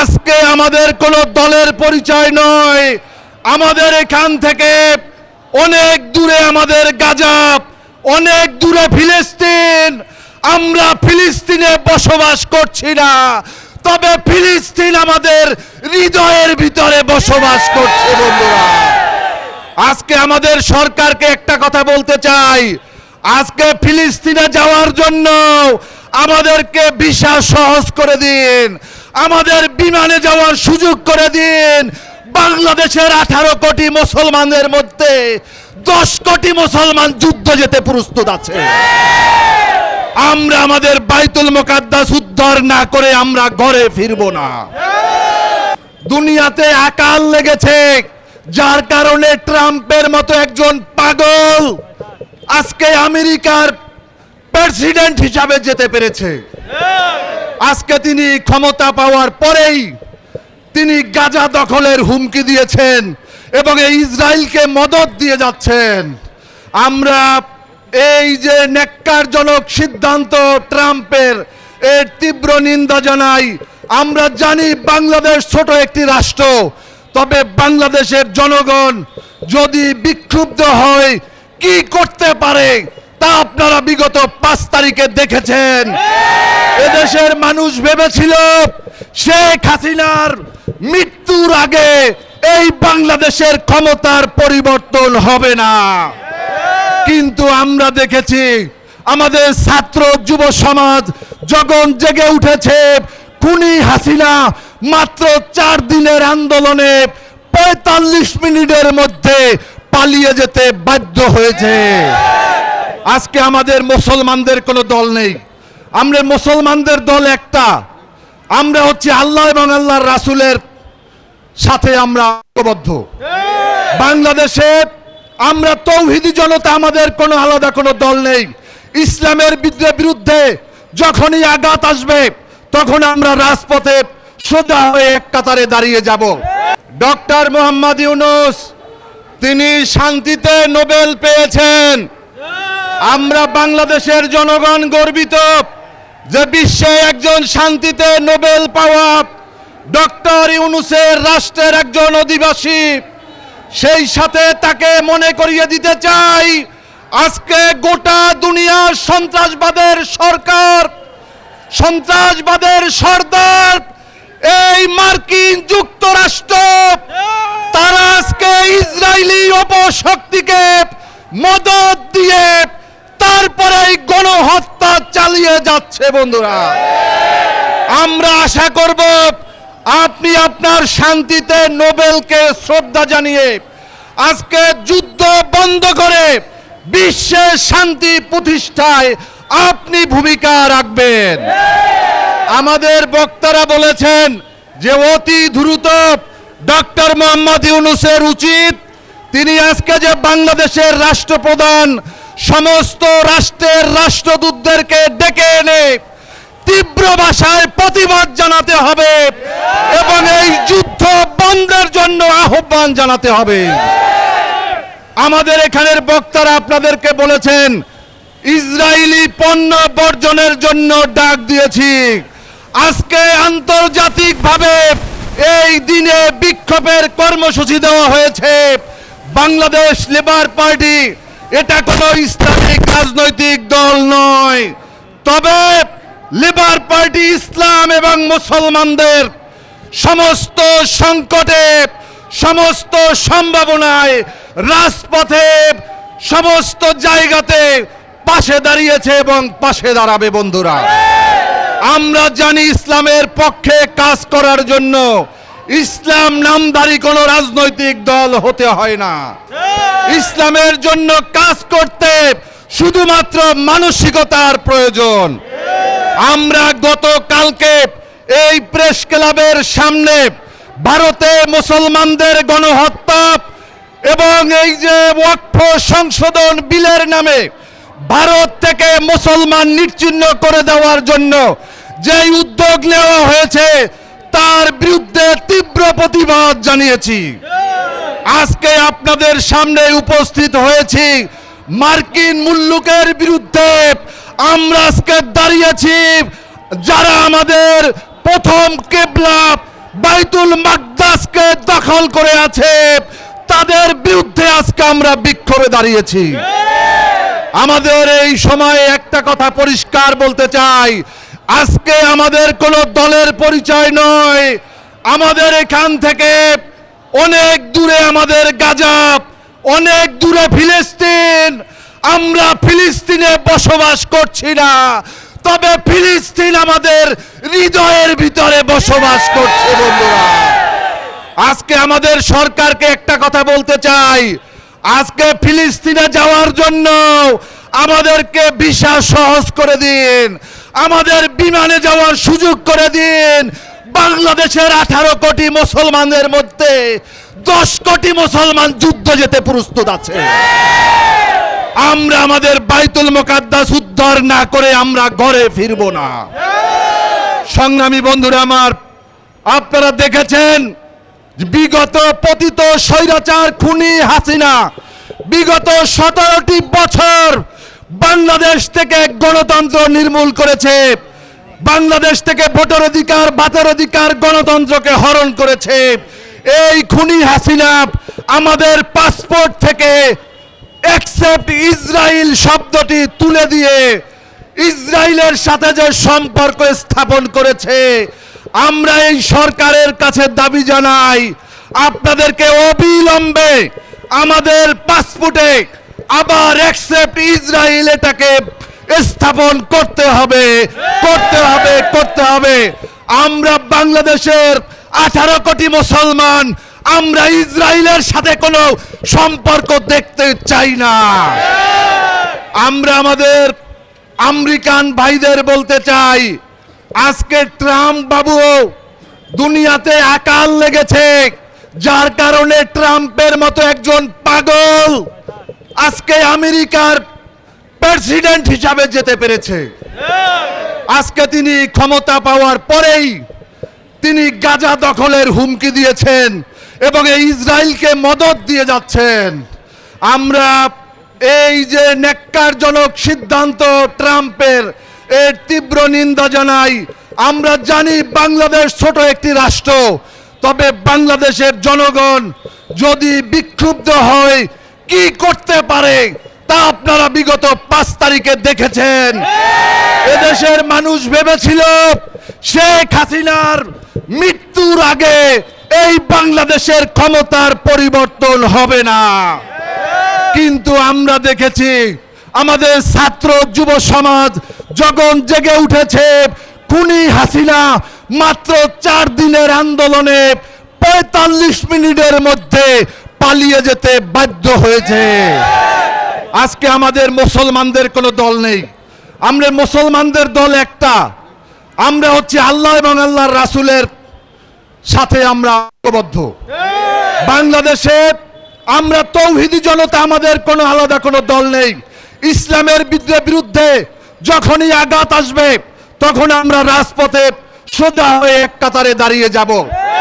আজকে আমাদের কোনো দলের পরিচয় নয়। আমাদের এখান থেকে অনেক দূরে আমাদের গাজা, অনেক দূরে ফিলিস্তিন। আমরা ফিলিস্তিনে বসবাস করছি না, তবে ফিলিস্তিন আমাদের হৃদয়ের ভিতরে বসবাস করছে, বন্ধুরা। আজকে আমাদের সরকারকে একটা কথা বলতে চাই। আজকে ফিলিস্তিনে যাওয়ার জন্য আমাদেরকে ভিসা সহজ করে দিন। আমাদের বিমানে যাওয়ার সুযোগ করে দিন। বাংলাদেশের আঠারো কোটি মুসলমানদের মধ্যে দশ কোটি মুসলমান যুদ্ধ যেতে প্রস্তুত আছে। আমরা আমাদের বাইতুল মোকাদ্দাস উদ্ধার না করে আমরা ঘরে ফিরবো না। দুনিয়াতে আকাল লেগেছে, যার কারণে ট্রাম্পের মতো একজন পাগল আজকে আমেরিকার প্রেসিডেন্ট হিসাবে যেতে পেরেছে। আজকে তিনি ক্ষমতা পাওয়ার পরেই তিনি গাজা দখলের হুমকি দিয়েছেন এবং এই ইসরায়েলকে মদত দিয়ে যাচ্ছেন। আমরা এই যে নেককারজনক সিদ্ধান্ত ট্রাম্পের, এর তীব্র নিন্দা জানাই। আমরা জানি বাংলাদেশ ছোট একটি রাষ্ট্র, তবে বাংলাদেশের জনগণ যদি বিক্ষুব্ধ হয়, কি করতে পারে? তা আপনারা বিগত পাঁচ তারিখে দেখেছেন। এদেশের মানুষ ভেবেছিল শেখ হাসিনার মৃত্যুর আগে এই বাংলাদেশের ক্ষমতার পরিবর্তন হবে না। কিন্তু আমরা দেখেছি আমাদের ছাত্র যুব সমাজ যখন জেগে উঠেছে, খুনি হাসিনা মাত্র চার দিনের আন্দোলনে পঁয়তাল্লিশ মিনিটের মধ্যে পালিয়ে যেতে বাধ্য হয়েছে। আজকে আমাদের মুসলমানদের কোনো দল নেই। আমরা মুসলমানদের দল একটা। আমরা হচ্ছে আল্লাহ এবং আল্লাহর রাসূলের সাথে আমরা ঐক্যবদ্ধ। বাংলাদেশে আমরা তৌহিদি জনতা আমাদের কোনো আলাদা কোনো দল নেই। ইসলামের বিরুদ্ধে যখনই আঘাত আসবে, তখন আমরা রাজপথে সোজা হয়ে এক কাতারে দাঁড়িয়ে যাব। ডক্টর মোহাম্মদ ইউনুস, তিনি শান্তিতে নোবেল পেয়েছেন। আমরা বাংলাদেশের জনগণ গর্বিত যে বিশ্বে একজন শান্তিতে নোবেল পাওয়া ডক্টর ইউনুসের রাষ্ট্রের একজন অধিবাসী, সেই সাথে তাকে মনে করিয়ে দিতে চাই, আজকে গোটা দুনিয়ার সন্ত্রাসবাদের সরকার, সন্ত্রাসবাদের সর্দার, এই মার্কিন যুক্তরাষ্ট্র, তারা আজকে ইসরায়েলি অপশক্তিকে মদত দিয়ে তারপরে এই গণহত্যা চালিয়ে যাচ্ছে, বন্ধুরা। আমরা আশা করব আপনি আপনার শান্তিতে নোবেলকে শ্রদ্ধা জানিয়ে আজকে যুদ্ধ বন্ধ করে বিশ্বের শান্তি প্রতিষ্ঠায় আপনি ভূমিকা রাখবেন। আমাদের বক্তারা বলেছেন যে অতি দ্রুত ডক্টর মোহাম্মদ ইউনুসের উচিত, তিনি আজকে যে বাংলাদেশের রাষ্ট্রপ্রধান সমস্ত রাষ্ট্রের রাষ্ট্রদূতদেরকে ডেকে এনে তীব্র ভাষায় প্রতিবাদ জানাতে হবে এবং এই যুদ্ধ বন্ধের জন্য আহ্বান জানাতে হবে। আমাদের এখানের বক্তারা আপনাদেরকে বলেছেন, ইসরায়েলি পণ্য বর্জনের জন্য ডাক দিয়েছি। আজকে আন্তর্জাতিকভাবে এই দিনে বিক্ষোভের কর্মসূচি দেওয়া হয়েছে। বাংলাদেশ লেবার পার্টি এটা কোনো ইসলামিক রাজনৈতিক দল নয়। তবে লেবার পার্টি ইসলাম এবং মুসলমানদের সমস্ত সংকটে, সমস্ত সম্ভাবনায় রাজপথে, সমস্ত জায়গাতে পাশে দাঁড়িয়েছে এবং পাশে দাঁড়াবে বন্ধুরা। আমরা জানি ইসলামের পক্ষে কাজ করার জন্য ইসলাম নামধারী কোনো রাজনৈতিক দল হতে হয় না। ইসলামের জন্য কাজ করতে শুধুমাত্র মানসিকতার প্রয়োজন। আমরা গতকালকে এই প্রেস ক্লাবের সামনে ভারতে মুসলমানদের গণহত্যা এবং এই যে ওয়াকফ সংশোধন বিলের নামে ভারত থেকে মুসলমান নিশ্চিহ্ন করে দেওয়ার জন্য যে উদ্যোগ নেওয়া হয়েছে, তার বিরুদ্ধে তীব্র প্রতিবাদ জানিয়েছি। আজকে আপনাদের সামনে উপস্থিত হয়েছি মার্কিন মুল্লুকের বিরুদ্ধে। আমরা আজকে দাঁড়িয়েছি যারা আমাদের প্রথম কেবলা বাইতুল মাকদাসকে দখল করে আছে, তাদের বিরুদ্ধে আজকে আমরা বিক্ষোভে দাঁড়িয়েছি। আমাদের এই সময়ে একটা কথা পরিষ্কার বলতে চাই, আজকে আমাদের কোনো দলের পরিচয় নয়, আমাদের এখান থেকে অনেক দূরে আমাদের গাজাব, অনেক দূরে ফিলিস্তিন। আমরা ফিলিস্তিনে বসবাস করছি না, তবে ফিলিস্তিন আমাদের হৃদয়ের ভিতরে বসবাস করছে, বন্ধুরা। আজকে আমাদের সরকারকে একটা কথা বলতে চাই। আজকে ফিলিস্তিনে যাওয়ার জন্য আমাদেরকে ভিসা সহজ করে দিন, আমাদের বিমানে যাওয়ার সুযোগ করে দিন বাংলাদেশের আঠারো কোটি মুসলমানদের মধ্যে দশ কোটি মুসলমান যুদ্ধ যেতে প্রস্তুত আছে। আমরা আমাদের বাইতুল মোকাদ্দাস উদ্ধার না করে আমরা ঘরে ফিরবো না। সংগ্রামী বন্ধুরা আমার, আপনারা দেখেছেন, বিগত পতিত স্বৈরাচার খুনি হাসিনা বিগত সতেরোটি বছর বাংলাদেশ থেকে গণতন্ত্র নির্মূল করেছে। বাংলাদেশ থেকে ভোটার অধিকার, বাতের অধিকার গণতন্ত্রকে হরণ করেছে। এই খুনি হাসিনা আমাদের পাসপোর্ট থেকে অ্যাকসেপ্ট ইসরায়েল শব্দটি তুলে দিয়ে ইসরায়েলের সাথে যে সম্পর্ক স্থাপন করেছে, আমরা এই সরকারের কাছে দাবি জানাই, আপনাদেরকে অবিলম্বে আমাদের পাসপোর্টে আবার অ্যাকসেপ্ট ইসরায়েল এটাকে স্থাপন করতে হবে করতে হবে করতে হবে। আমরা বাংলাদেশের আঠারো কোটি মুসলমান, আমরা ইসরায়েলের সাথে কোনো সম্পর্ক দেখতে চাই না। আমরা আমাদের আমেরিকান ভাইদের বলতে চাই, আজকে ট্রাম্প বাবু দুনিয়াতে আকাল লেগেছে, যার কারণে ট্রাম্পের মতো একজন পাগল আজকে আমেরিকার প্রেসিডেন্ট হিসাবে যেতে পেরেছে। আজকে তিনি ক্ষমতা পাওয়ার পরেই তিনি গাজা দখলের হুমকি দিয়েছেন এবং এই ইসরায়েলকে মদত দিয়ে যাচ্ছেন। আমরা এই যে নেককারজনক সিদ্ধান্ত ট্রাম্পের, এর তীব্র নিন্দা জানাই। আমরা জানি বাংলাদেশ ছোট একটি রাষ্ট্র, তবে বাংলাদেশের জনগণ যদি বিক্ষুব্ধ হয়, কি করতে পারে? তা আপনারা বিগত পাঁচ তারিখে দেখেছেন। এদেশের মানুষ ভেবেছিল শেখ হাসিনার মৃত্যুর আগে এই বাংলাদেশের ক্ষমতার পরিবর্তন হবে না। কিন্তু আমরা দেখেছি আমাদের ছাত্র যুব সমাজ যখন জেগে উঠেছে, খুনি হাসিনা মাত্র চার দিনের আন্দোলনে পঁয়তাল্লিশ মিনিটের মধ্যে পালিয়ে যেতে বাধ্য হয়েছে। আজকে আমাদের মুসলমানদের কোনো দল নেই। আমরা মুসলমানদের দল একটা। আমরা হচ্ছে আল্লাহ এবং আল্লাহর রাসূলের সাথে আমরা ঐক্যবদ্ধ। বাংলাদেশে আমরা তৌহিদি জনতা আমাদের কোনো আলাদা কোনো দল নেই। ইসলামের বিরুদ্ধে যখনই আঘাত আসবে তখন আমরা রাজপথে সোজা হয়ে এক কাতারে দাঁড়িয়ে যাব।